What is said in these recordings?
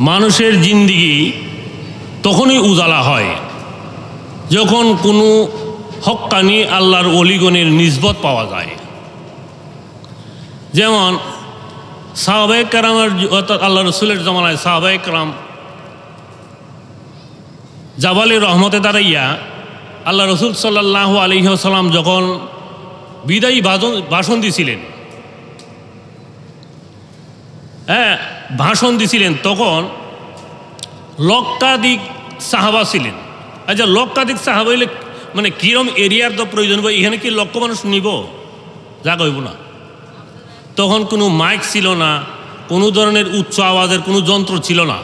মানুষের জিন্দিগি তখনই উজালা হয়, যখন কোনো হক্কানি আল্লাহর অলিগণের নিজবত পাওয়া যায়। যেমন সাহাবাই কারামের অর্থাৎ আল্লাহ রসুলের জমানায় সাহাবাই কারাম জাবালি রহমতে দাঁড়াইয়া আল্লাহ রসুল সাল্লাহ আলহিহাসাল্লাম যখন বিদায়ী ভাষণ দিছিলেন হ্যাঁ ভাষণ দিছিলেন তখন লক্ষাধিক সাহাবা ছিলেন। আচ্ছা লক্ষাধিক সাহাবা হইলে মানে কিরম এরিয়ার তো প্রয়োজন হবে এখানে কি লক্ষ মানুষ নিব? যা কইব না। তখন কোনো মাইক ছিল না, কোনো ধরনের উচ্চ আওয়াজের কোনো যন্ত্র ছিল না।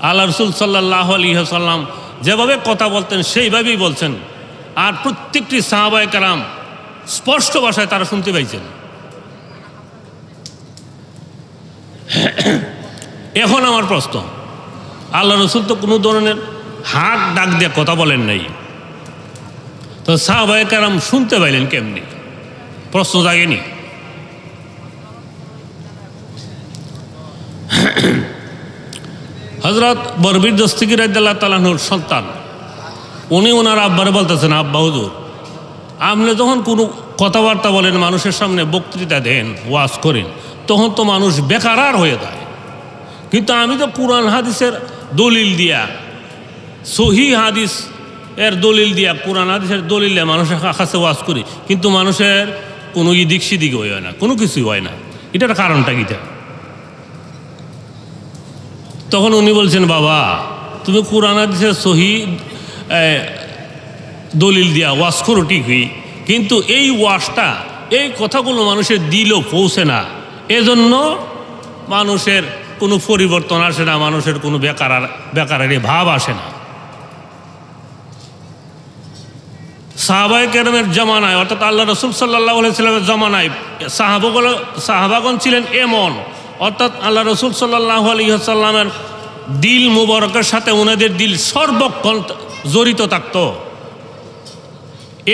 আল্লাহ রসুল সাল্লাহ আলিহাসাল্লাম যেভাবে কথা বলতেন, সেইভাবেই বলছেন। আর প্রত্যেকটি সাহাবায় কারাম স্পষ্ট ভাষায় তারা শুনতে পাইছেন। এখন আমার প্রশ্ন। আল্লাহ রসুল তো কোনো ধরনের হাক ডাক দিয়ে কথা বলেন নাই। তো সাহাবায় কারাম শুনতে পাইলেন কেমনি? প্রশ্ন জাগেনি। হজরত বরবির দস্তিকি রাজ্লাহ তালাহুর সন্তান, উনি ওনার আব্বারে বলতেছেন, আব্বা হুজুর, আপনি যখন কোনো কথাবার্তা বলেন, মানুষের সামনে বক্তৃতা দেন, ওয়াজ করেন তখন তো মানুষ বেকারার হয়ে যায়। কিন্তু আমি তো কোরআন হাদিসের দলিল দিয়া, সহি হাদিস এর দলিল দিয়া, কোরআন হাদিসের দলিল মানুষের কাছে ওয়াজ করি। কিন্তু মানুষের কোনো দিক সিদিক হয় না, কোনো কিছুই হয় না। এটার কারণটা কিটা? তখন উনি বলছেন, বাবা, তুমি কোরআন হাদিসের সহি দলিল দিয়া ওয়াশ করো ঠিকই। কিন্তু এই ওয়াশটা এই কথাগুলো মানুষের দিলও পৌঁছে না। এজন্য মানুষের কোনো পরিবর্তন আসে না, মানুষের কোনো বেকার বেকারের ভাব আসে না। সাহাবাই কেরামের জমানায়, অর্থাৎ আল্লাহ রসুল সাল্লাহ সাল্লামের জমানায় সাহাবগল সাহাবাগন ছিলেন এমন। অর্থাৎ আল্লাহ রসুল সাল্লাহ আলহিহাসাল্লামের দিল মুবারকের সাথে ওনাদের দিল সর্বক্ষণ জড়িত থাকত।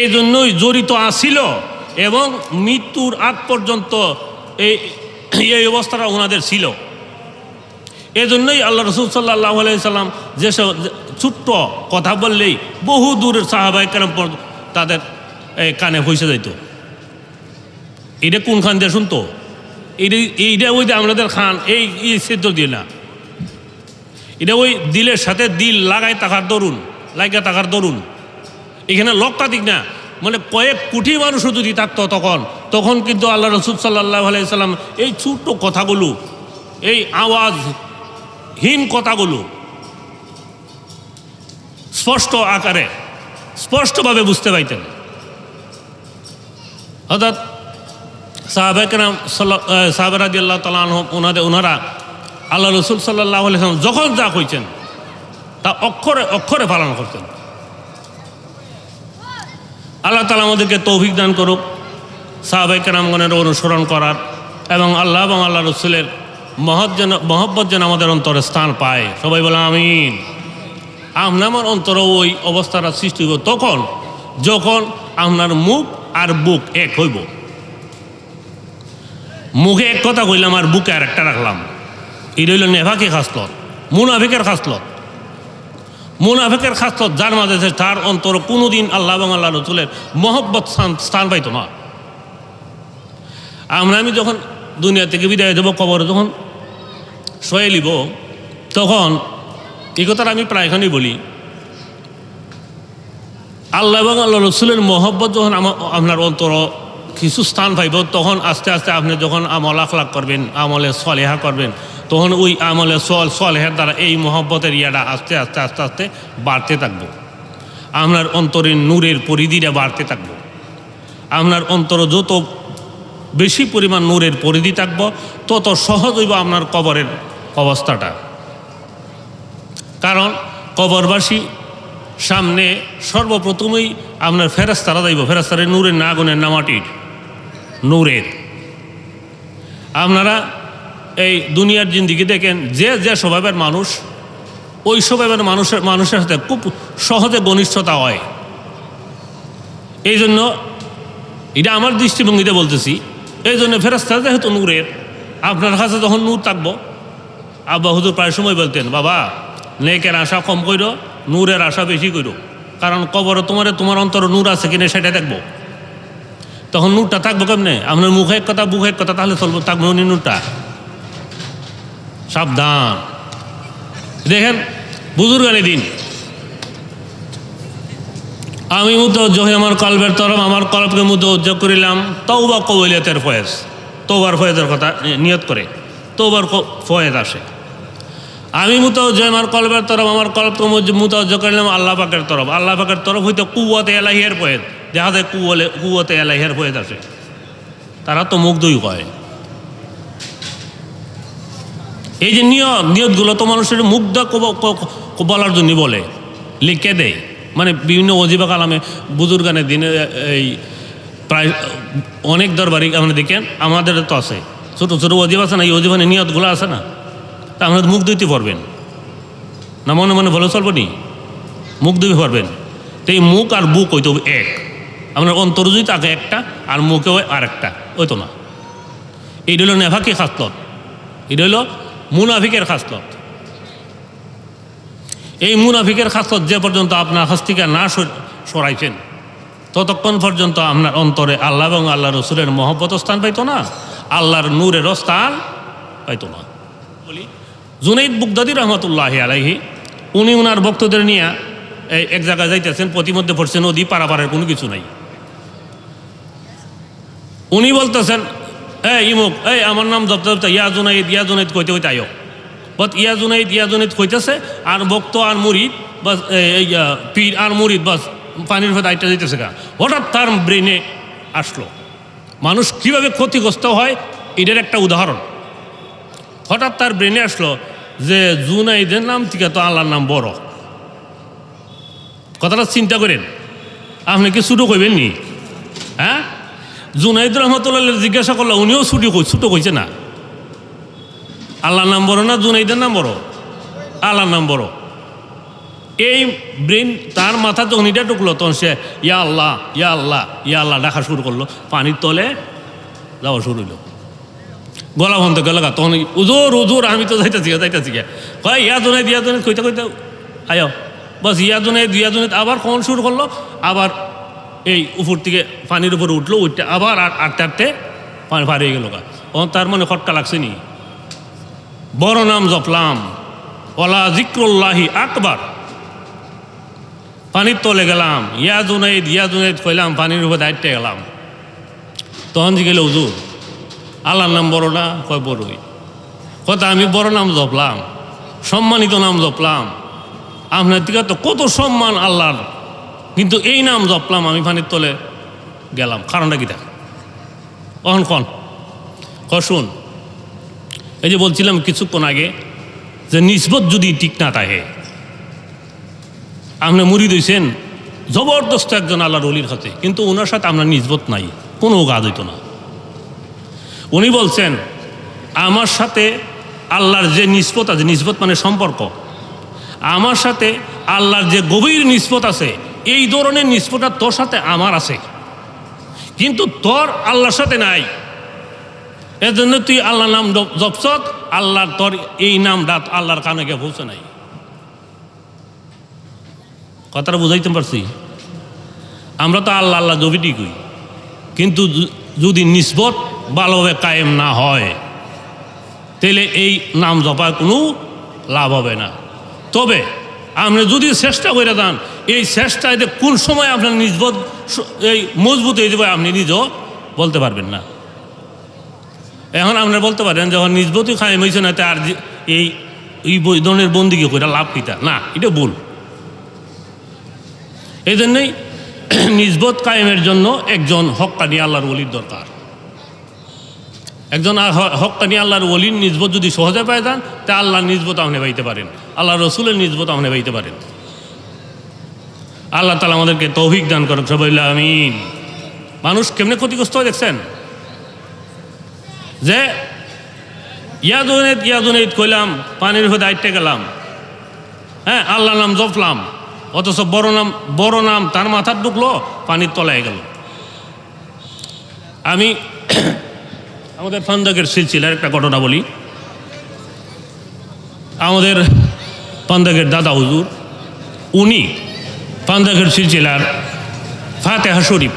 এই জন্যই জড়িত আসিল এবং মৃত্যুর আগ পর্যন্ত এই এই অবস্থাটা ওনাদের ছিল। এজন্যই আল্লাহ রসুল সাল্লাহ সাল্লাম যেসব ছোট্ট কথা বললেই বহু দূরের সাহাবাই কেন তাদের এই কানে পয়সা যাইত। এটা কোন খান দিয়ে শুনতো? এটা, এইটা ওই যে আমাদের খান, এই সেদ্ধ দিয়ে না। এটা ওই দিলের সাথে দিল লাগাই তাকার দরুন লাগাই তাকার দরুন। এখানে লক্ষাধিক না মানে কয়েক কোটি মানুষও যদি থাকতো তখন তখন কিন্তু আল্লাহ রসুল সাল্লাহ আলাইসাল্লাম এই ছোট্ট কথাগুলো, এই আওয়াজ হীন কথাগুলো স্পষ্ট আকারে, স্পষ্টভাবে বুঝতে পাইতেন। অর্থাৎ সাহাবেকরাম সাহাবেরাদি আল্লাহ তালাহ ওনাদের ওনারা আল্লাহ রসুল সাল্লাহ আলাইসাল্লাম যখন যা কইছেন, তা অক্ষরে অক্ষরে পালন করতেন। আল্লাহ তালা আমাদেরকে তৌফিক দান করুক সাহাবাই কেরামগণের অনুসরণ করার এবং আল্লাহ এবং আল্লাহ রসুলের মহৎ যেন, মহব্বত যেন আমাদের অন্তরে স্থান পায়। সবাই বলে আমিন। আপনার অন্তর ওই অবস্থাটা সৃষ্টি হইব তখন, যখন আপনার মুখ আর বুক এক হইব। মুখে এক কথা কইলাম আর বুকে আর একটা রাখলাম। এটা হইল নেভাকে খাসলত, মুনাফিকের খাসলত। মুনাফিকের খাসলত যার মাঝে তার অন্তর কোনোদিন আল্লাহ এবং আল্লাহ রসুলের মহব্বত স্থান- স্থান পাইতো না। আমরা, আমি যখন দুনিয়া থেকে বিদায় দেবো কবরে যখন শয়ে লিব তখন এই কথাটা আমি প্রায়খানি বলি। আল্লাহ এবং আল্লাহ রসুলের মহব্বত যখন আপনার অন্তর কিছু স্থান পাইব, তখন আস্তে আস্তে আপনি যখন আমল আখলাক করবেন, আমলে সলেহা করবেন তখন ওই আমলে সল সলেহার দ্বারা এই মহব্বতের ইয়াটা আস্তে আস্তে আস্তে আস্তে বাড়তে থাকব। আপনার অন্তরের নূরের পরিধিটা বাড়তে থাকব। আপনার অন্তর যত বেশি পরিমাণ নূরের পরিধি থাকব, তত সহজ হইব আপনার কবরের অবস্থাটা। কারণ কবরবাসী সামনে সর্বপ্রথমেই আপনার ফেরাস্তারা যাইব। ফেরাস্তারে নূরের না গুণের না মাটির, নূরের। আপনারা এই দুনিয়ার জিন্দিগি দেখেন, যে যে স্বভাবের মানুষ, ওই স্বভাবের মানুষের মানুষের সাথে খুব সহজে ঘনিষ্ঠতা হয়। এই জন্য এটা আমার দৃষ্টিভঙ্গিতে বলতেছি এই জন্য ফেরাস্তা যেহেতু নূরের, আপনার কাছে যখন নূর থাকব, আব্বা হুজুর প্রায় সময় বলতেন, বাবা, নেকের আশা কম করো নূরের আশা বেশি করো কারণ কবরে তোমার তোমার অন্তর নূর আছে কিনা সেটা দেখব। তখন নূরটা থাকব কেমনে? আপনার মুখে এক কথা, বুকে এক কথা, তাহলে চলবো, থাকব উনি নূরটা। সাবধান। দেখেন, বুজুর্গানি দিন। আমি মুতজ্জ হয়ে আমার কলবের তরফ, আমার কলবকে মুতজ্জ করিলাম। তৌবা কবলিয়তের ফয়েজ। তৌবার ফয়েজের কথা নিয়ত করে। তৌবার ফয়েজ আসে। আমি মুতজ্জ আমার কলবের তরফ, আমার মুজ- মুতজ্জ করিলাম আল্লাহ পাকের তরফ। আল্লাহ পাকের তরফ হইতে কুয়াতে এলাহিয়ার ফয়েজ। দেখা যায় কুয়ালে কুয়াতে এলাহিয়ার ফয়েজ আসে। তারা তো মুগ্ধই কয় এই যে নিয়ত, নিয়তগুলো তো মানুষের মুগ্ধ বলার জন্য বলে। লিখে দেয়। মানে বিভিন্ন অজিবা কালামে বুজুর্গানের দিনে, এই, প্রায় অনেক দরবারি আমরা দেখেন, আমাদের তো আছে। ছোটো ছোটো অজিব আছে না, এই অজিবানে নিয়তগুলো আছে না? তা আমরা মুখ দিতে পারবেন। না মনে মনে ভালো চলবো নি? মুখ দিতে পারবেন। তো এই মুখ আর বুক হইতো এক। আপনার অন্তর যদি থাকে একটা, আর মুখে হয় আর একটা ওই তো না। এইটা হলো নেভাকি খাসলত। এটা হলো মুনাফিকের খাসলত। এই মুনাফিকের খাসলত যে পর্যন্ত আপনার থেকে না সরাইছেন, ততক্ষণ পর্যন্ত আপনার অন্তরে আল্লাহ এবং আল্লাহ রসুলের মহব্বত স্থান পাইতো না, আল্লাহর নূরেরও স্থান পাইতো না। বলি, জুনাইদ বুগদাদি রহমতুল্লাহ আলাইহি, উনি উনার ভক্তদের নিয়ে এই এক জায়গায় যাইতেছেন প্রতিমধ্যে পড়ছে নদী, পারাপারের কোনো কিছু নাই। উনি বলতেছেন এই ইমুক এই আমার নাম জপতে জপতে ইয়া জুনাইদ ইয়া জুনাইদ কইতে কইতে আয়ো বাট ইয়া জুনাইদ ইয়া জুনাইদ কইতেছে আর ভক্ত আর মুরিদ বাস এই, পীর আর মুরিদ বাস পানির ভেতর আইটা দিতেছে গা। হঠাৎ তার ব্রেনে আসলো। মানুষ কীভাবে ক্ষতিগ্রস্ত হয় এটার একটা উদাহরণ। হঠাৎ তার ব্রেনে আসলো যে জুনাইদের নাম থেকে তো আল্লাহর নাম বড়। কথাটা চিন্তা করেন। আপনি কি ছোটো কইবেন নি? হ্যাঁ? জুনাইদ রহমতুল্লাহ জিজ্ঞাসা করল, উনিও ছুটি ছোটো কইছে না? আল্লাহর নাম বড় না জুনাইদের নাম বড়? আল্লাহর নাম বড়। এই ব্রেন তার মাথা যখন এটা ঢুকলো, তখন সে, ইয়া আল্লাহ ইয়া আল্লাহ ইয়া আল্লাহ ডাকা শুরু করল। পানির তলে যাওয়া শুরু হইল। গলা বন্ধ গেল গা, তখন উজোর উজোর, আমি তো যাইতেছি যাইতেছি। কয়, ইয়া জোনাই দিয়া জোনাই কইতে কইতে, আয়ো বাস, ইয়া জোনাই দিয়া জোনাই আবার কখন শুরু করল? আবার এই উপর থেকে পানির উপরে উঠল উঠতে আবার আট- আটতে আটতে পানি পার হয়ে গেল ও তার মানে খটকা লাগছে নি। বড় নাম জপলাম। ওলা জিক্রুল্লাহি আকবার। পানির তলে গেলাম। ইয়া জুনাইদ ইয়া জুনাইদ কইলাম, পানির উপরে দায়িত্বে গেলাম। তখন যে গেলে উজুর আল্লাহর নাম বড় না? কয় বড়ই? কথা আমি বড় নাম জপলাম। সম্মানিত নাম জপলাম। আপনার দিকে তো কত সম্মান আল্লাহর। কিন্তু এই নাম জপলাম আমি পানির তলে গেলাম। কারণটা কী কখন কন। ক শুন। এই যে বলছিলাম কিছুক্ষণ আগে যে নিসবত যদি ঠিক না থাকে, আপনি মুড়ি দিয়েছেন, জবরদস্ত একজন আল্লাহ রলির হাতে, কিন্তু ওনার সাথে আপনার নিসবত নাই, কোনো কাজ হইতো না। উনি বলছেন, আমার সাথে আল্লাহর যে নিসবত আছে নিসবত মানে সম্পর্ক, আমার সাথে আল্লাহর যে গভীর নিসবত আছে এই ধরনের নিসবতটা তোর সাথে আমার আছে। কিন্তু তোর আল্লাহর সাথে নাই। এজন্য তুই আল্লাহর নাম জপ- জপছত আল্লাহর তোর এই নামটা আল্লাহর কানে গিয়ে পৌঁছে নাই। কথাটা বুঝাইতে পারছি? আমরা তো আল্লাহ আল্লাহ জবিটি কই কিন্তু যদি নিসবত ভালোভাবে কায়েম না হয়, তাহলে এই নাম জপায় কোনো লাভ হবে না। তবে আপনি যদি চেষ্টা করে দেন এই চেষ্টায় যে কোন সময় আপনার নিজবত এই মজবুত হয়ে যাবে আপনি নিজেও বলতে পারবেন না। এখন আপনারা বলতে পারেন যখন নিজবতই কায়েম হয়েছে না তার এই এই ধরনের বন্দিকে করে লাভ কিতা না, এটা ভুল। এই জন্যই নিজবত কায়েমের জন্য একজন হক্কানি আল্লাহর ওলির দরকার। একজন আর হ- হক্কানি আল্লাহর ওলির নিজবত যদি সহজে পায় যান, তা আল্লাহর নিজবত আপনি পাইতে পারেন। আল্লাহ রসুলের নিজবত আপনি পাইতে পারেন। আল্লাহ তালা আমাদেরকে তৌফিক দান করুক সবাই আমিন। মানুষ কেমনে ক্ষতিগ্রস্ত হয় দেখছেন? যে ইয়াদুনেদ ইয়াদুনেদ কইলাম, পানির হয়ে দায়িত্বে গেলাম। হ্যাঁ আল্লাহ নাম জপলাম, অথচ বড় নাম বড় নাম তার মাথার ঢুকলো, পানির তলায় গেল। আমি আমাদের ফান্দাকের সিলসিলার একটা ঘটনা বলি। আমাদের পান্দাগের দাদা হুজুর, উনি পান্দাগের সিলসিলার ফাতেহা শরীফ।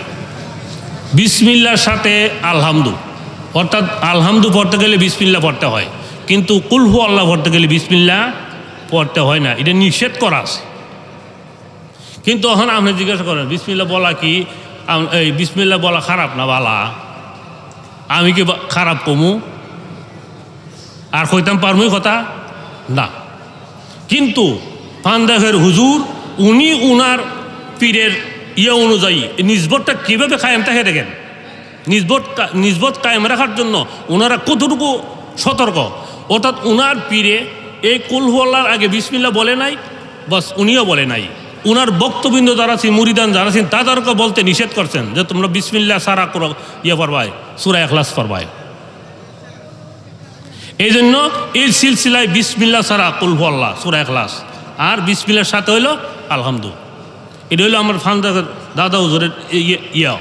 বিসমিল্লার সাথে আলহামদু। অর্থাৎ আলহামদু পড়তে গেলে বিসমিল্লা পড়তে হয়। কিন্তু কুলহু আল্লাহ পড়তে গেলে বিসমিল্লা পড়তে হয় না। এটা নিষেধ করা আছে। কিন্তু এখন আপনি জিজ্ঞাসা করেন, বিসমিল্লা বলা কি? এই বিসমিল্লা বলা খারাপ না বালা? আমি কি খারাপ কমু? আর কইতাম পারমই কথা? না। কিন্তু পান্দাহের হুজুর উনি উনার পীরের ইয়ে অনুযায়ী নিজবতটা কীভাবে কায়েম থাকে দেখেন? নিজবত নিজবত কায়েম রাখার জন্য ওনারা কতটুকু সতর্ক? অর্থাৎ উনার পীরে এই কুলহল্লার আগে বিসমিল্লা বলে নাই, বাস উনিও বলে নাই। উনার বক্তবৃন্দ যারা আছেন, মুরিদান যারা আছেন, তাদেরকে বলতে নিষেধ করছেন যে তোমরা বিসমিল্লা সারা করো ইয়ে পারবায় সুরা এখলাস পারবায় এই জন্য এই সিলসিলায় বিসমিল্লা সারা কুলহু আল্লাহ, সুরা এখলাস আর বিসমিল্লার সাথে হইল আলহামদু এটা হইল আমার ফান্দা দাদা হুজুরের ইয়ে।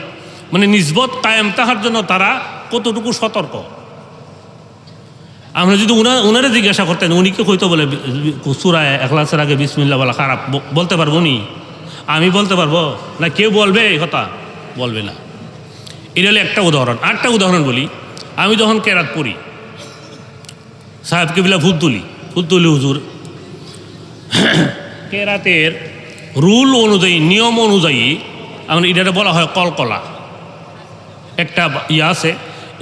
মানে নিজবত কায়েম তাহার জন্য তারা কতটুকু সতর্ক। আমরা যদি উনা উনারে জিজ্ঞাসা করতেন, উনি কি কইতো বলে সুরায় এখলাসের আগে বিসমিল্লা বলা খারাপ বলতে পারব উনি? আমি বলতে পারব? না, কেউ বলবে এই কথা? বলবে না। এটা হলো একটা উদাহরণ। আরেকটা উদাহরণ বলি। আমি যখন কেরাত পড়ি সাহেব কেবিলা ফুলতুলি ফুলতুলি হুজুর। কেরাতের রুল অনুযায়ী, নিয়ম অনুযায়ী আমরা এটা বলা হয় কলকলা। একটা ইয়ে আছে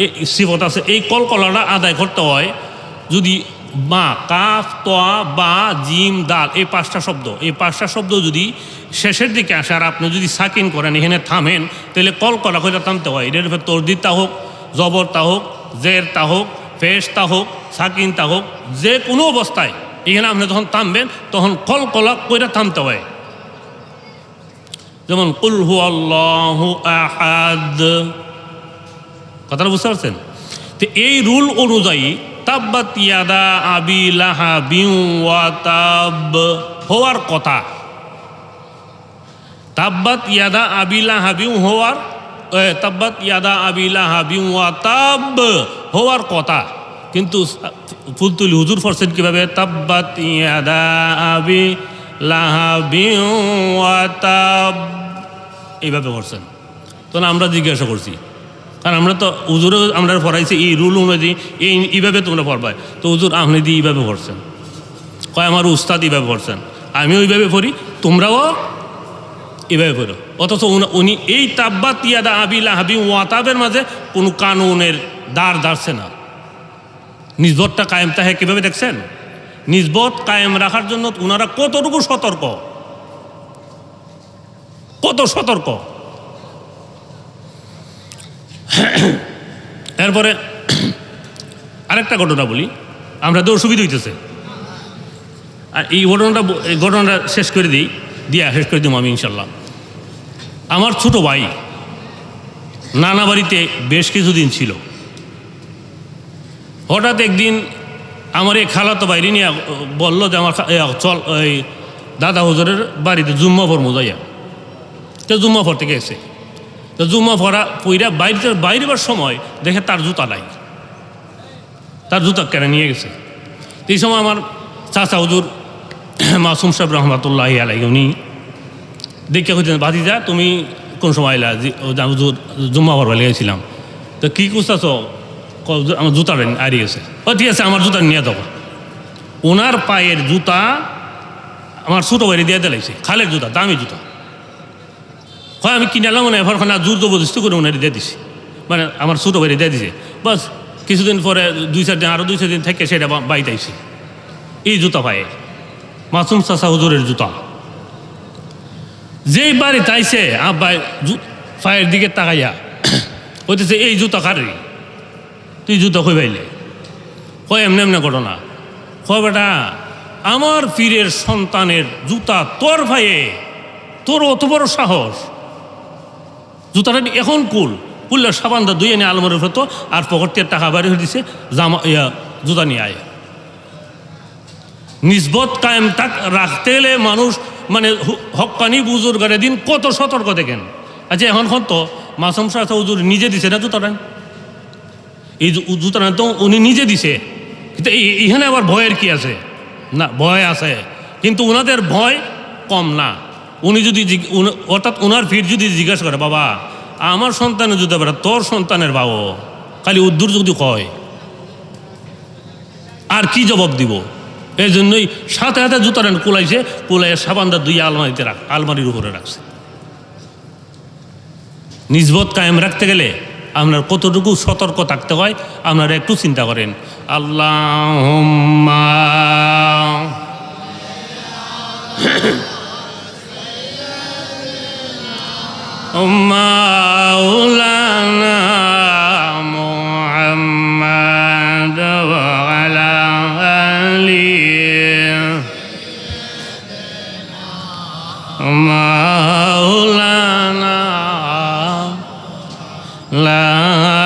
এই সিফত আছে, এই কলকলাটা আদায় করতে হয় যদি মা, কাফ তোয়া বা, জিম, দাল, এই পাঁচটা শব্দ। এই পাঁচটা শব্দ যদি শেষের দিকে আসে আর আপনি যদি সাকিন করেন, এখানে থামেন, তাহলে কলকলা করে থামতে হয়। এটার উপর তর্দির তা হোক, জবর তা হোক, জের তা হোক ফেস তা হোক, সাকিন তা হোক, যে কোনো অবস্থায়। এখানে আপনি যখন থামবেন, তখন কলকলা করে থামতে হয়। যেমন কুলহু আল্লাহ আহাদ। কথাটা বুঝতে পারছেন? তো এই রুল অনুযায়ী, তাব্বাত ইয়াদা আবি লাহা বিউ তাব। হওয়ার কথা। তাব্বাত ইয়াদা আবি লাহা বিউ হওয়ার তাব্বাত ইয়াদা আবি লাহা বিউ তাব। হওয়ার কথা। কিন্তু ফুলতুলি হুজুর ফরছেন কীভাবে? তাব্বাত ইয়াদা আবি এইভাবে করছেন। তখন আমরা জিজ্ঞাসা করছি। কারণ আমরা তো উজুরও আমরা পড়াইছি, এই রুল অনুযায়ী এই এইভাবে তোমরা পড়বাই। তো উজুর আপনি দিয়ে এইভাবে পড়ছেন। কয়, আমার উস্তাদ এইভাবে পড়ছেন। আমিও এইভাবে পড়ি, তোমরাও এভাবে পড়ো। অথচ উনি- এই তাব্বা তিয়াদা আবিলা হাবি ওয়াতাবের মাঝে কোনো কানুনের দাঁড় দাঁড়ছে না। নিজবতটা কায়েম তাহে কীভাবে দেখছেন? নিজবত কায়েম রাখার জন্য ওনারা কতটুকু সতর্ক? কত সতর্ক? এরপরে আরেকটা ঘটনা বলি, আমরা তো অসুবিধা হইতেছে। আর এই ঘটনাটা ঘটনাটা শেষ করে দিই, দিয়া শেষ করে দিব আমি ইনশাল্লাহ। আমার ছোট ভাই নানা বাড়িতে বেশ কিছুদিন ছিল। হঠাৎ একদিন আমার এই খালাতো বাইরে নিয়ে বলল যে আমার চল, এই দাদা হুজুরের বাড়িতে জুম্মা ফরমু যাইয়া। তো জুম্মা ফর থেকে এসে। তো জুম্মা ফরা পইরা বাইরে বাইরেবার সময়, দেখে তার জুতা নাই। তার জুতা কেড়ে নিয়ে গেছে। তো এই সময় আমার চাচা হুজুর মাসুম সাহেব রহমতুল্লাহ আলাই উনি দেখে হইতেন ভাতিজা, তুমি কোন সময় এলা? যে জুম্মা ভরবা লেগেছিলাম। তো কী কুস্তাছ আমার জুতাটা আড়িয়ে গেছে। ও, ঠিক আছে, আমার জুতা নিয়ে দেবো ওনার পায়ের জুতা আমার ছোটো বাইরে দিয়ে দিলাইছে, খালের জুতা, দামি জুতা। হয় আমি কিনে এলাম না এবার না জোর জবরদস্তি করে ওনারে দিয়ে দিছি। মানে আমার ছোটো বাইরে দিয়ে দিছে। বাস, কিছুদিন পরে দুই চার দিন আরও দুই চার দিন থেকে সেটা বাইতে আইছে। এই জুতা পায়ে, মাসুম চাষা হুজুরের জুতা। যেই বাড়ি তাইছে আব্বাই পায়ের দিকে তাকাইয়া হইতেছে এই জুতা কারি তুই জুতা কই পাইলে কয় এমনি এমনি ঘটনা কয় বেটা, আমার পীরের সন্তানের জুতা তোর ভাইয়ে, তোর অত বড় সাহস। জুতাটা এখন কুল। কুললে সাবানটা দুই এনে আলমারির ফেতো আর পকেট টাকা বাড়ি হয়ে দিছে, জামা ইয়া, জুতা নিয়ে আয়। নিজবত কায়েম তাক রাখতে গেলে মানুষ মানে হু- হক্কানি বুজুর্গারে দিন কত সতর্ক দেখেন। আচ্ছা এখন এখন তো, মাসুম শাহ হুজুর নিজে দিছে না জুতাটা? এই জুতাটা তো উনি নিজে দিছে। কিন্তু এইখানে আবার ভয়ের কি আছে? না, ভয় আছে। কিন্তু ওনাদের ভয় কম না। উনি যদি অর্থাৎ ওনার ফির যদি জিজ্ঞাসা করে, বাবা, আমার সন্তানের যদি পারে তোর সন্তানের বাবু, খালি উদ্দুর যদি কয়, আর কি জবাব দিব? এই জন্যই সাথে হাতে জুতার কুলাইছে, কুলাইয়ে সাবানদার দুই আলমারিতে রাখ আলমারির উপরে রাখছে। নিজবত কায়েম রাখতে গেলে আপনার কতটুকু সতর্ক থাকতে হয় আপনারা একটু চিন্তা করেন আল্লাহ مولانا محمد وعلى آله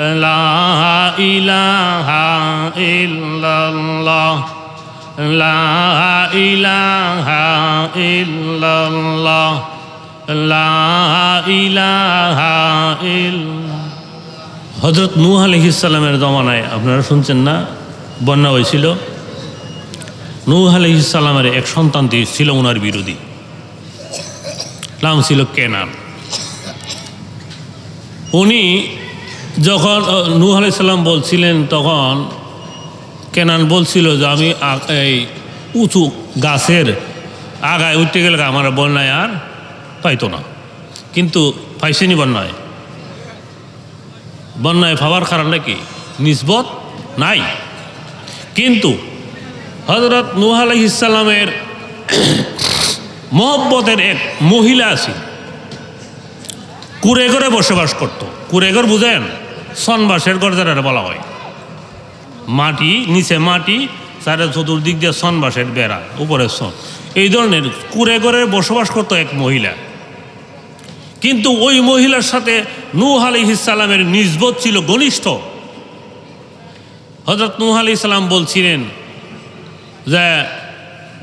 لا إله إلا الله لا إله إلا الله لا إله إلا الله لا إله إلا হজরত নূহ আলহিসাল্লামের জমানায় আপনারা শুনছেন না বন্যা হয়েছিল নূহ আলহিসাল্লামের এক সন্তানটি ছিল ওনার বিরোধী নাম ছিল কেনান উনি যখন নূহ আলাইসাল্লাম বলছিলেন তখন, কেনান বলছিল যে আমি এই উঁচু গাছের আগায় উঠতে গেলে আমার বন্যায় আর পাইতো না? কিন্তু পাইছেনি বন্যায়। বন্যায় পাওয়ার কারণটা কি নিসবত নাই? কিন্তু হজরত নুহ আলহিসাল্লামের মহব্বতের এক মহিলা আছে কুড়ে ঘরে বসবাস করতো। কুড়ে ঘর বুঝেন? সনবাসের ঘর যারা বলা হয়। মাটি, নিচে মাটি, চারে চতুর্দিক দিয়ে সনবাসের বেড়া, উপরে সন। এই ধরনের কুড়ে ঘরে বসবাস করতো এক মহিলা। কিন্তু ওই মহিলার সাথে নূহ আলি ইসালামের নিজবত ছিল ঘনিষ্ঠ। হজরত নূহ আলি ইসলাম বলছিলেন যে,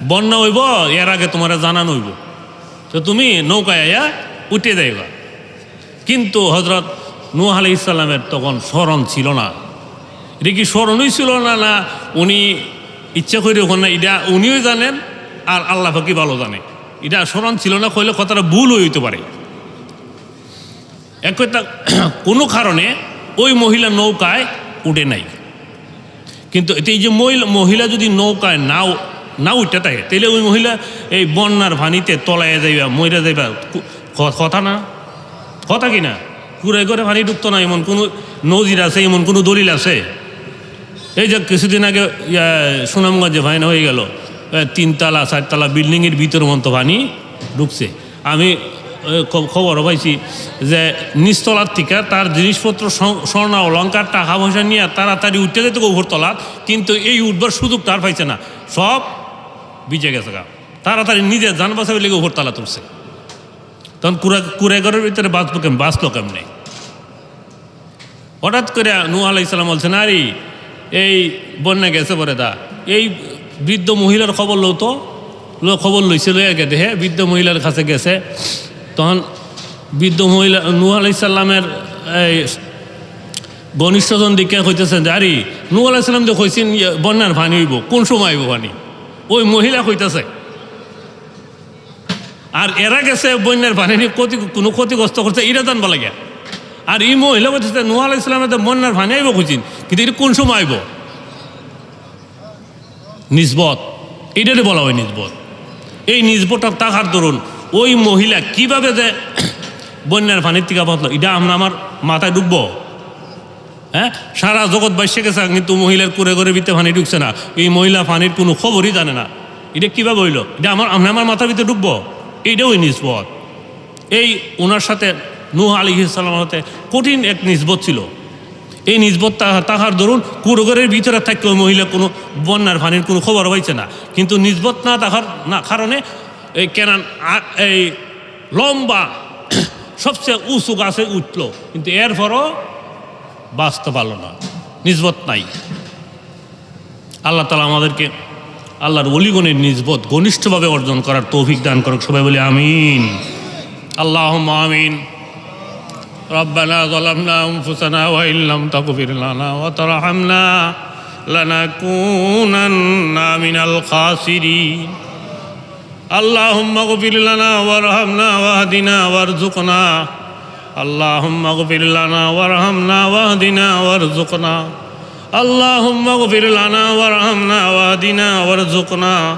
বন্যা হইব, এর আগে তোমার জানানো হইব। তো তুমি নৌকায় আয়া উঠে যাইবা। কিন্তু হজরত নূহ আলি ইসলামের তখন স্মরণ ছিল না। এটা কি স্মরণই ছিল না না উনি ইচ্ছা করে ওখানে না? এটা উনিও জানেন আর আল্লাহ কি ভালো জানে। এটা স্মরণ ছিল না, কইলে কথাটা ভুল হয়ে হইতে পারে। এক কোনো কারণে ওই মহিলা নৌকায় উঠে নাই। কিন্তু এই যে মহিলা মহিলা যদি নৌকায় নাও, না উঠতে থাকে তাহলে ওই মহিলা এই বন্যার ভানিতে তলায় যাইবা, মইরা যাইবা কথা না? কথা কি না? কুড়ে করে ভানি ঢুকতো না, এমন কোনো নজির আছে, এমন কোনো দলিল আছে? এই যে কিছুদিন আগে সুনামগঞ্জে ভাইনা হয়ে গেল তিনতলা, চারতলা বিল্ডিংয়ের ভিতর মতো পানি ঢুকছে আমি খবরও পাইছি যে, নিচতলার থেকে তার জিনিসপত্র স্ব- স্বর্ণ অলঙ্কার টাকা পয়সা নিয়ে তাড়াতাড়ি উঠতে যেত উপরতলার কিন্তু এই উঠবার সুযোগ তার পাইছে না। সব বিজে গেছে তাড়াতাড়ি নিজে যান বাঁচাবে লেগে উপরতলা তুলছে। তখন কুড়া কুড়াঘরের ভিতরে বাঁচবো কেমন? বাঁচলো কেমনে? হঠাৎ করে নূ আলাইসালাম বলছেন আরে এই বন্যা গেছে পরে দা। এই বৃদ্ধ মহিলার খবর লো তো। খবর লইছে, লইয়া গে দেহে বৃদ্ধ মহিলার কাছে গেছে। তখন বৃদ্ধ মহিলা নূ আলাইসাল্লামের এই ঘনিষ্ঠজন দিকে কইতেছেন যে আরে নূ আলাইসাল্লাম যে কইছেন বন্যার পানি হইব, কোন সময় হইব পানি ওই মহিলা কইতেছে আর এরা গেছে বন্যার পানি নিয়ে ক্ষতি কোনো ক্ষতিগ্রস্ত করছে, এটা জানবা লাগে। আর এই মহিলা বলতেছে, নোয়া আলাহ ইসলামের তো বন্যার পানি আইব খুঁজিন কিন্তু এটা কোন সময় আইব? নিজবত। এটারে বলা হয় নিজবত। এই নিজবতটা তাহার ধরুন ওই মহিলা কীভাবে যে বন্যার পানির টিকা বদলো এটা আমরা আমার মাথায় ডুবব হ্যাঁ? সারা জগৎ বাইসে গেছে, কিন্তু মহিলার করে করে ভিতরে পানি ঢুকছে না। এই মহিলা পানির কোনো খবরই জানে না। এটা কীভাবে হইল? এটা আমার আমরা আমার মাথার ভিতরে ঢুকবো? এইটাও নিসবত এই ওনার সাথে নূহ আলী ইসলামের কঠিন এক নিসবত ছিল। এই নিজবত তাহা- তাহার ধরুন কুরগরের ভিতরে থাকে ওই মহিলা কোনো বন্যার ভানির কোনো খবর হয়েছে না। কিন্তু নিজবত না তাহার না কারণে এই কেনান এই লম্বা সবচেয়ে উঁচু গাছে উঠল। কিন্তু এরপরও বাঁচতে পারল না। নিজবত নাই। আল্লাহ তালা আমাদেরকে আল্লাহর অলিগণের নিজবত ঘনিষ্ঠভাবে অর্জন করার তৌফিক দান করুক সবাই বলে আমিন আল্লাহ আমিন ربنا ظلمنا أنفسنا وإن لم تغفر لنا وترحمنا لنكونن من الخاسرين اللهم اغفر لنا وارحمنا واهدنا وارزقنا اللهم اغفر لنا وارحمنا واهدنا وارزقنا اللهم اغفر لنا وارحمنا واهدنا وارزقنا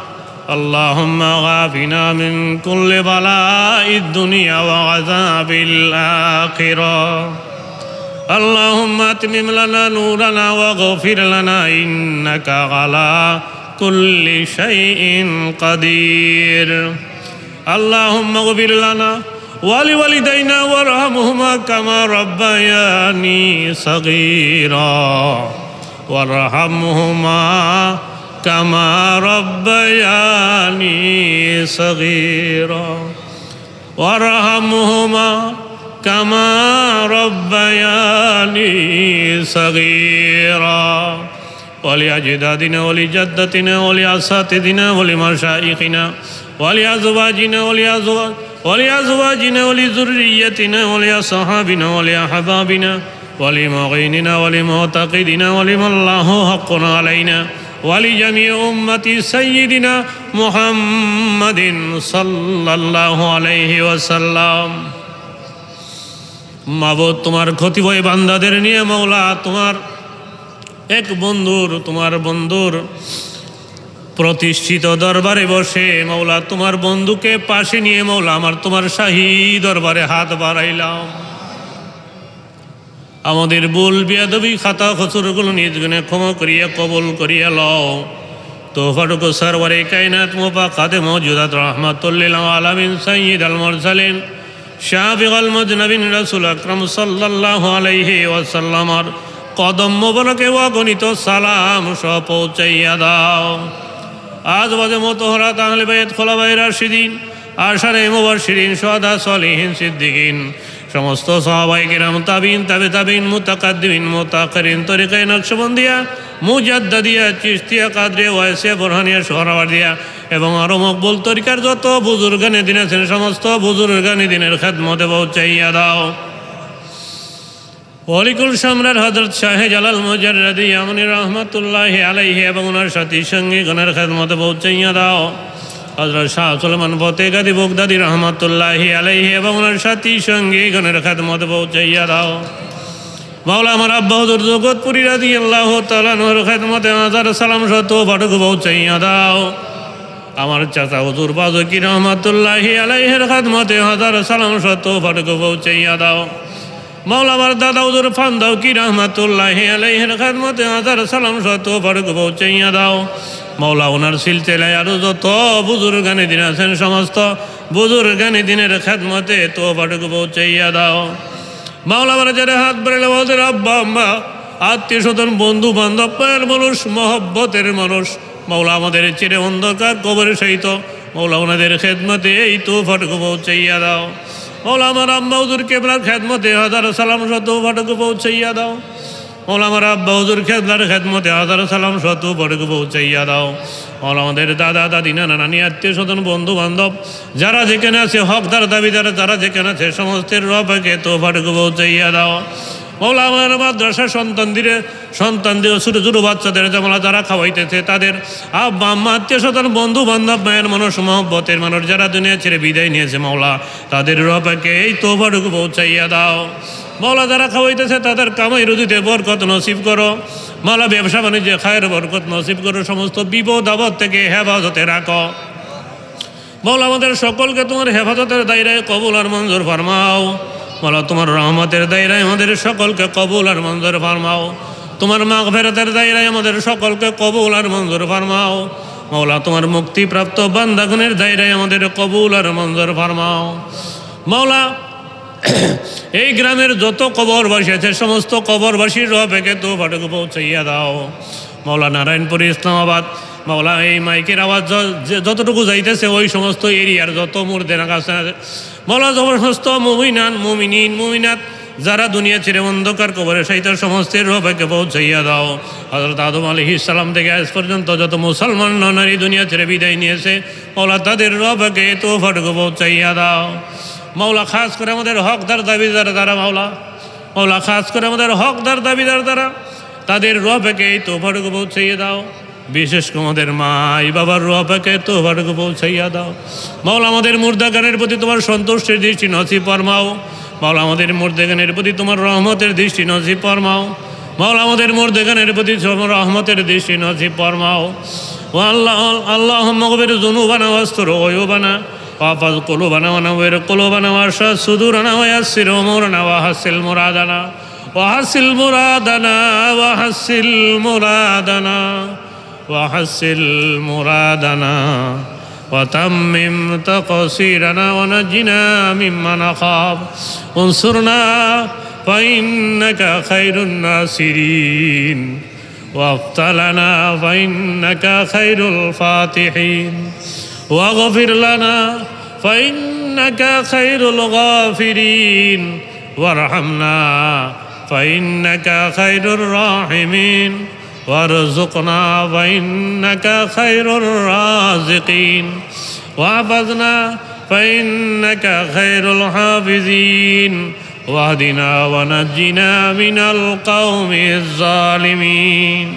اللهم غافنا من كل بلاء الدنيا وعذاب الآخرة اللهم اتمم لنا نورنا واغفر لنا إنك على كل شيء قدير اللهم اغفر لنا ولوالدينا وارحمهما كما ربياني صغيرا وارحمهما كما ربياني صغيرا وارحمهما كما ربياني صغيرا ولأجدادنا ولجدتنا ولأساتذنا ولمشايخنا ولأزواجنا ولأزواج ولأزواجنا ولذريتنا ولأصحابنا ولأحبابنا ولمعيننا ولمعتقدنا ولمن الله حق علينا ولجميع أمة سيدنا محمد صلى الله عليه وسلم মাবুদ তোমার ক্ষতি ভয় বান্দাদের নিয়ে মৌলা তোমার এক বন্ধুর তোমার বন্ধুর প্রতিষ্ঠিত দরবারে বসে মৌলা তোমার বন্ধুকে পাশে নিয়ে মৌলা আমার তোমার শাহী দরবারে হাত বাড়াইলাম আমাদের ভুল বিয়াদবি, খাতা খসুরগুলো নিজ গুণে ক্ষমা করিয়া কবল করিয়া লও। তোফাটুকু সরওয়ারে কায়নাত মোপা কাদে মৌজুদাত রহমাতুল্লিল আলামিন সৈয়দ আল মুরসালিন শাফিক আল মজনবিন রসুল আকরম সাল্লাল্লাহু আলাইহি ওয়াসাল্লামার কদম মোবারকে অগণিত সালাম পৌঁছাইয়া দাও। আজ বাজে মতো হরা তাহলে বাইত খোলা বাইরা সিদিন আশারে মুবাশিরিন সদা সলিহিন, সিদ্দিকিন। সমস্ত সাহাবাই কিরাম তাবিন তাবে তাবিন মুতাকাদ্দিমিন মুতাকারিন, তরিকায় নকশবন্দিয়া, মুজাদ্দাদিয়া চিস্তিয়া কাদরিয়া, ওয়াইসিয়া, বোরহানিয়া, সোহরাওয়ার্দিয়া এবং আরও মকবুল তরিকার যত বুজুর্গানে দিন আছেন, সমস্ত বুজুর্গানি দিনের খেদমতে পৌঁছাইয়া দাও। ওয়ালিকুল সম্রাট হজরত শাহে জালাল মুজারদি আমনি রহমতুল্লাহ আলাইহি এবং ওনার সাথী সঙ্গে গণের খেদমতে পৌঁছাইয়া দাও। হজরত শাহ সুলমান ফতে গাদি বগদাদি রহমতুল্লাহ আলাইহি এবং ওনার সাথী সঙ্গে গণের খেদমতে পৌঁছাইয়া দাও। মাওলা আমার আব্বা হজর রাদি আল্লাহ তালানোর খেদমতে হাজার সালাম শত ফাটুক পৌঁছাইয়া দাও। আমার চাচা হুজুর বাজকি রহমতুল্লাহ আলাইহের খেদমতে হাজার সালাম শত ফাটুক পৌঁছাইয়া দাও। মাওলা আমার দাদা উদুর ফান দাও কি রহমাতুল্লাহ আলাইহের খেদমতে হাজার সালাম শত ফারুক পৌঁছাইয়া দাও। মাওলা ওনার সিলসিলায় আরও যত বুজুর গানে দিন আছেন সমস্ত বুজুর গানে দিনের খেদমতে তো ফারুক পৌঁছাইয়া দাও। মাওলা আমার যারা হাত বেড়ে ওদের আব্বা, আম্মা আত্মীয় স্বজন বন্ধু বান্ধব পায়ের মানুষ, মহব্বতের মানুষ, মৌলা আমাদের চিরে অন্ধকার কবরের সহিত, মৌলা ওনাদের খেদমতে এই তো ফাটুক পৌঁছাইয়া দাও। আমার আম্মা হুজুর কেবলার খেদমতে হাজার সালাম শত ফটক পৌঁছাইয়া দাও। ওলা আমার আব্বা হুজুর খেদলার খেদমতে হাজার সালাম শত ফটক পৌঁছাইয়া দাও। আমাদের দাদা, দাদি, নানা, নানি, আত্মীয় স্বজন বন্ধু বান্ধব যারা যেখানে আছে, হকদার, দাবিদার যারা যেখানে আছে, সমস্তের রবকে তো ফটক পৌঁছাইয়া দাও। মৌলা মাদ্রাসা সন্তান দিলে, সন্তান দিয়ে ছোটো ছোটো বাচ্চাদের যেমন যারা খাওয়াইতেছে, তাদের আব্বা, আম্মা, আত্মীয় স্বজন, বন্ধু, বান্ধব, মায়ের মানুষ, মহব্বতের মানুষ যারা দুনিয়া ছেড়ে বিদায় নিয়েছে মাওলা তাদের রপাকে এই তোবাটুকু পৌঁছাইয়া দাও। মাওলা যারা খাওয়াইতেছে, তাদের কামাই রুদিতে বরকত নসিব করো। মাওলা ব্যবসা বাণিজ্যে খায়ের বরকত নসিব করো, সমস্ত বিপদ আপদ থেকে হেফাজতে রাখো। বল আমাদের সকলকে তোমার হেফাজতের দায়রায় কবুল আর মঞ্জুর ফরমাও। বলো তোমার রহমতের দায়রায় আমাদের সকলকে কবুল আর মঞ্জুর ফরমাও। তোমার মাঘ ফেরতের দায়রায় আমাদের সকলকে কবুল আর মঞ্জুর ফরমাও। মৌলা তোমার মুক্তিপ্রাপ্ত বান্দাগুনের দায়রায় আমাদের কবুল আর মঞ্জুর ফরমাও। মৌলা এই গ্রামের যত কবরবাসী আছে, সমস্ত কবরবাসীর রবেকে তো ফাটুকু পৌঁছাইয়া দাও। মৌলা নারায়ণপুর, ইসলামাবাদ মৌলা এই মাইকের আওয়াজ যতটুকু যাইতেছে ওই সমস্ত এরিয়ার যত মুর্দেনা কাছে আছে। মৌলা সমস্ত মুমিনান, মুমিনিন, মুমিনাত, যারা দুনিয়া ছেড়ে অন্ধকার কবরে সেই তার সমস্তের রবেকে পৌঁছাইয়া দাও। হজরত আদম আলী ইসলাম থেকে আজ পর্যন্ত যত মুসলমান নারী দুনিয়া ছেড়ে বিদায় নিয়েছে মৌলা তাদের রবকে তো ফাটুকু পৌঁছাইয়া দাও। মৌলা খাস করে আমাদের হকদার দাবিদার দ্বারা মাওলা মৌলা খাস করে আমাদের হকদার দাবিদার দ্বারা তাদের রবকে তো ফাটুকু পৌঁছাইয়া দাও। বিশেষ আমাদের মাই বাবার রোয়াপাকে তো ভারকে পৌঁছাইয়া দাও। মাওলা আমাদের মুর্দাগানের প্রতি তোমার সন্তোষের দৃষ্টি নজি পরমাও মাওলা আমাদের মুর্দাগানের প্রতি তোমার রহমতের দৃষ্টি নজি পরমাও মাওলা আমাদের মুর্দাগানের প্রতি তোমার রহমতের দৃষ্টি নজি পরমাও ও আল্লাহ আল্লাহ মগবের জুনু বানা অস্ত্র ওয়ো বানা ওয়াফাজ কলু বানা বানা ওয়ের কলু বানা আসা সুদুর আনা ওয়াসির ওমর না ওয়াহাসিল মুরাদানা মোরাদানা মুরাদানা ওয়াহাসিল মোরাদানা। وحسن مرادنا وتمم تقصيرنا ونجنا مما نخاف انصرنا فإنك خير الناصرين واقتلنا فإنك خير الفاتحين واغفر لنا فإنك خير الغافرين وارحمنا فإنك خير الراحمين وارزقنا فإنك خير الرازقين واحفظنا فإنك خير الحافظين واهدنا ونجنا من القوم الظالمين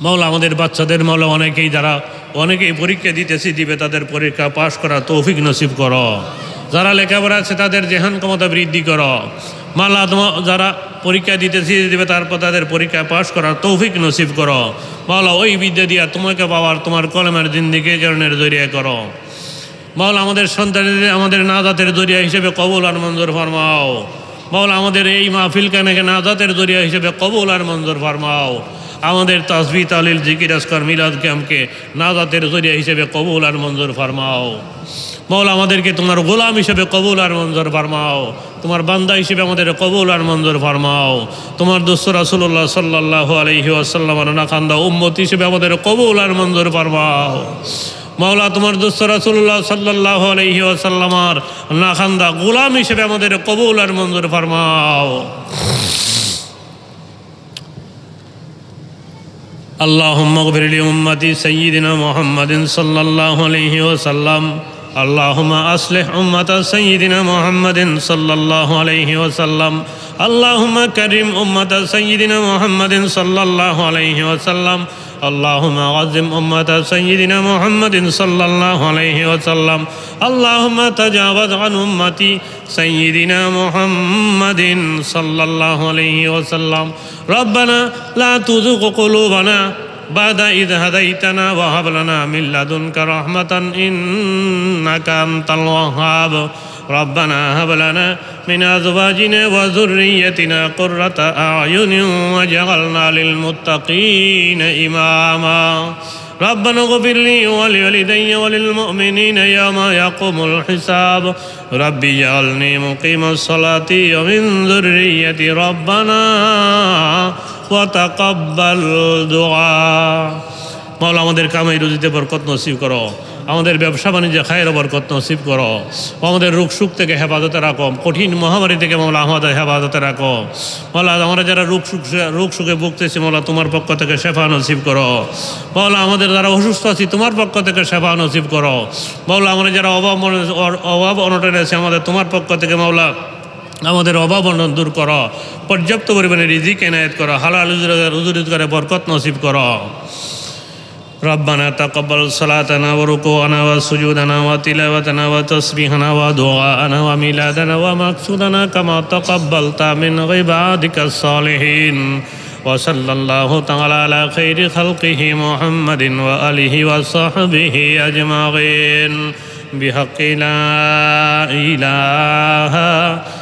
মাওলা আমাদের বাচ্চাদের মাওলা অনেকেই যারা অনেকেই পরীক্ষা দিতেছি দিবে তাদের পরীক্ষা পাশ করা তৌফিক নসিব করো যারা লেখাপড়া আছে তাদের জেহান ক্ষমতা বৃদ্ধি করো মালা যারা পরীক্ষা দিতে দিতেছি দেবে তারপর তাদের পরীক্ষা পাশ করার তৌফিক নসিব করো। মাওলা, ওই বিদ্যা দিয়া তোমাকে পাওয়ার তোমার কলমের জিন্দিকে জনের জরিয়া করো। মাওলা, আমাদের সন্তানদের আমাদের নাজাতের জরিয়া হিসেবে কবুল আর মঞ্জুর ফরমাও। মাওলা, আমাদের এই মাহফিল কানাকে নাজাতের জরিয়া হিসেবে কবুল আর মঞ্জুর ফরমাও। আমাদের তাসবি, তালিল, জিকির মিলাদ ক্যাম্পকে নাজাতের জরিয়া হিসেবে কবুল আর মঞ্জুর ফরমাও। মাওলা আমাদেরকে তোমার গোলাম হিসেবে কবুল আর মঞ্জুর ফরমাও তোমার বান্দা হিসেবে আমাদের কবুল আর মঞ্জুর ফরমাও তোমার দোস্ত রাসুল্লাহ সাল্লাহ আলহি আসাল্লাম নাখান্দা উম্মত হিসেবে আমাদের কবুল আর মঞ্জুর ফরমাও মাওলা তোমার দোস্ত রাসুল্লাহ সাল্লাহ আলহি আসাল্লামার নাখান্দা গোলাম হিসেবে আমাদের কবুল আর মঞ্জুর ফরমাও اللهم اغفر لأمتي سيدنا محمد صلى الله عليه وسلم اللهم أصلح أمة سيدنا محمد صلى الله عليه وسلم. اللهم كرم أمة سيدنا محمد صلى الله عليه وسلم. اللهم عظم أمة سيدنا محمد صلى الله عليه وسلم. اللهم تجاوز عن أمتي سيدنا محمد صلى الله عليه وسلم. ربنا لا تزغ قلوبنا بعد إذ هديتنا وهب لنا من لدنك رحمة إنك أنت الوهاب. ربنا هب لنا من أزواجنا وذريتنا قرة أعين واجعلنا للمتقين إماما. ربنا اغفر لي ولوالدي وللمؤمنين يوم يقوم الحساب. ربي اجعلني مقيم الصلاة ومن ذريتي. ربنا মাওলা, আমাদের কামাই রুজিতে বরকত নসিব করো। আমাদের ব্যবসা বাণিজ্যে খায়ের বরকত নসিব করো। আমাদের রোগ সুখ থেকে হেফাজতে রাখো। কঠিন মহামারী থেকে মামলা আমাদের হেফাজতে রাখো। মাওলা, আমরা যারা রোগ সুখ, রোগ সুখে ভুগতেছি, মাওলা, তোমার পক্ষ থেকে শেফা নসিব করো। মাওলা, আমাদের যারা অসুস্থ আছি, তোমার পক্ষ থেকে শেফা নসিব করো। মাওলা, আমরা যারা অভাব অভাব অনটনে আছি, আমাদের তোমার পক্ষ থেকে মামলা আমাদের অভাব অনটন দূর করো পর্যাপ্ত পরিমাণে রিজিক এনায়েত করো হালাল রুজুরিত করে বরকত নসিব করো ربنا تقبل صلاتنا وركوعنا وسجودنا وتلاوتنا وتسبيحنا ودعاءنا وميلادنا ومقصودنا كما تقبلت من عبادك الصالحين وصلى الله تعالى على خير خلقه محمد وآله وصحبه أجمعين بحق لا إله إلا